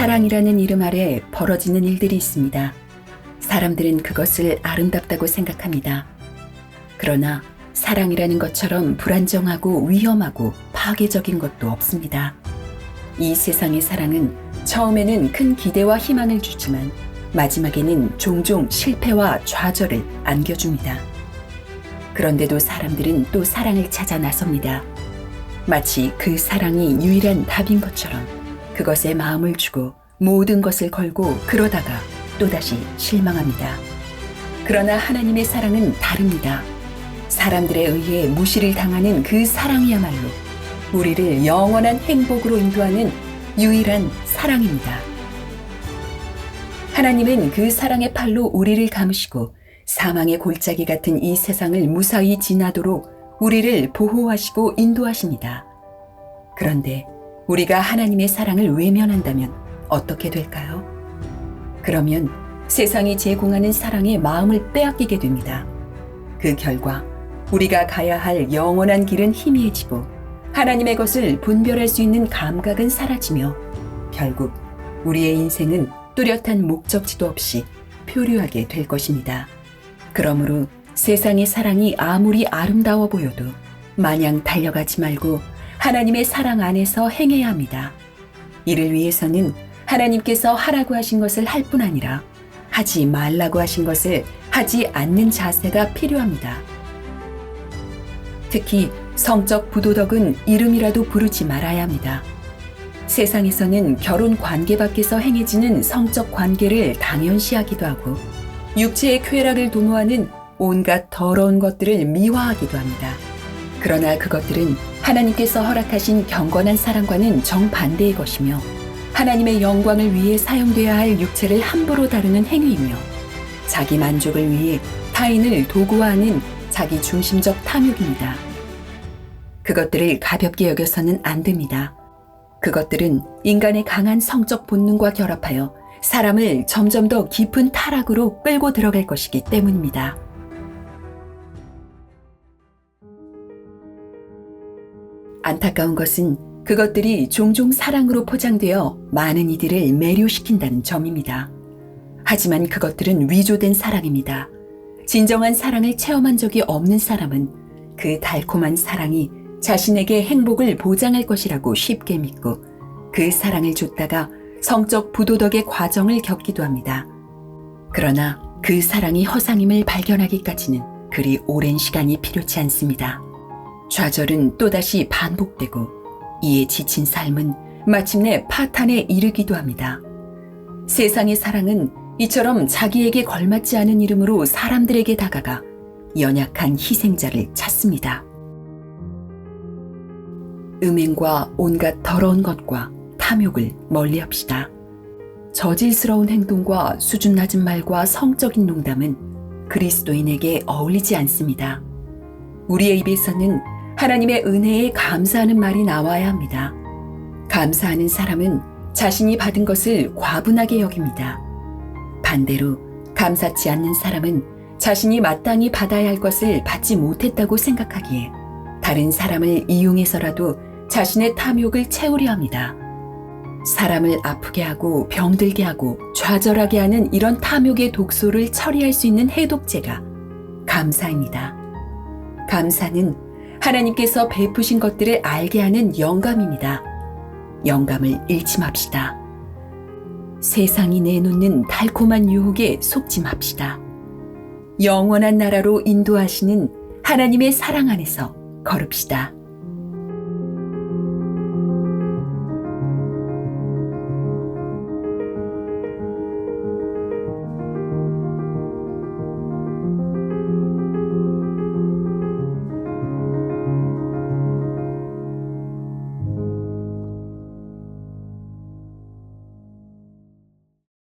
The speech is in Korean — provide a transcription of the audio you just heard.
사랑이라는 이름 아래 벌어지는 일들이 있습니다. 사람들은 그것을 아름답다고 생각합니다. 그러나 사랑이라는 것처럼 불안정하고 위험하고 파괴적인 것도 없습니다. 이 세상의 사랑은 처음에는 큰 기대와 희망을 주지만 마지막에는 종종 실패와 좌절을 안겨줍니다. 그런데도 사람들은 또 사랑을 찾아 나섭니다. 마치 그 사랑이 유일한 답인 것처럼 그것에 마음을 주고 모든 것을 걸고 그러다가 또다시 실망합니다. 그러나 하나님의 사랑은 다릅니다. 사람들에 의해 무시를 당하는 그 사랑이야말로 우리를 영원한 행복으로 인도하는 유일한 사랑입니다. 하나님은 그 사랑의 팔로 우리를 감으시고 사망의 골짜기 같은 이 세상을 무사히 지나도록 우리를 보호하시고 인도하십니다. 그런데 우리가 하나님의 사랑을 외면한다면 어떻게 될까요? 그러면 세상이 제공하는 사랑의 마음을 빼앗기게 됩니다. 그 결과 우리가 가야 할 영원한 길은 희미해지고 하나님의 것을 분별할 수 있는 감각은 사라지며 결국 우리의 인생은 뚜렷한 목적지도 없이 표류하게 될 것입니다. 그러므로 세상의 사랑이 아무리 아름다워 보여도 마냥 달려가지 말고 하나님의 사랑 안에서 행해야 합니다. 이를 위해서는 하나님께서 하라고 하신 것을 할 뿐 아니라 하지 말라고 하신 것을 하지 않는 자세가 필요합니다. 특히 성적 부도덕은 이름이라도 부르지 말아야 합니다. 세상에서는 결혼 관계 밖에서 행해지는 성적 관계를 당연시하기도 하고 육체의 쾌락을 도모하는 온갖 더러운 것들을 미화하기도 합니다. 그러나 그것들은 하나님께서 허락하신 경건한 사랑과는 정반대의 것이며 하나님의 영광을 위해 사용돼야 할 육체를 함부로 다루는 행위이며 자기 만족을 위해 타인을 도구화 하는 자기 중심적 탐욕입니다. 그것들을 가볍게 여겨서는 안 됩니다. 그것들은 인간의 강한 성적 본능과 결합하여 사람을 점점 더 깊은 타락으로 끌고 들어갈 것이기 때문입니다. 안타까운 것은 그것들이 종종 사랑으로 포장되어 많은 이들을 매료시킨다는 점입니다. 하지만 그것들은 위조된 사랑입니다. 진정한 사랑을 체험한 적이 없는 사람은 그 달콤한 사랑이 자신에게 행복을 보장할 것이라고 쉽게 믿고 그 사랑을 줬다가 성적 부도덕의 과정을 겪기도 합니다. 그러나 그 사랑이 허상임을 발견하기까지는 그리 오랜 시간이 필요치 않습니다. 좌절은 또다시 반복되고 이에 지친 삶은 마침내 파탄에 이르기도 합니다. 세상의 사랑은 이처럼 자기에게 걸맞지 않은 이름으로 사람들에게 다가가 연약한 희생자를 찾습니다. 음행과 온갖 더러운 것과 탐욕을 멀리합시다. 저질스러운 행동과 수준 낮은 말과 성적인 농담은 그리스도인에게 어울리지 않습니다. 우리의 입에서는 하나님의 은혜에 감사하는 말이 나와야 합니다. 감사하는 사람은 자신이 받은 것을 과분하게 여깁니다. 반대로 감사치 않는 사람은 자신이 마땅히 받아야 할 것을 받지 못했다고 생각하기에 다른 사람을 이용해서라도 자신의 탐욕을 채우려 합니다. 사람을 아프게 하고 병들게 하고 좌절하게 하는 이런 탐욕의 독소를 처리할 수 있는 해독제가 감사입니다. 감사는 하나님께서 베푸신 것들을 알게 하는 영감입니다. 영감을 잃지 맙시다. 세상이 내놓는 달콤한 유혹에 속지 맙시다. 영원한 나라로 인도하시는 하나님의 사랑 안에서 걸읍시다.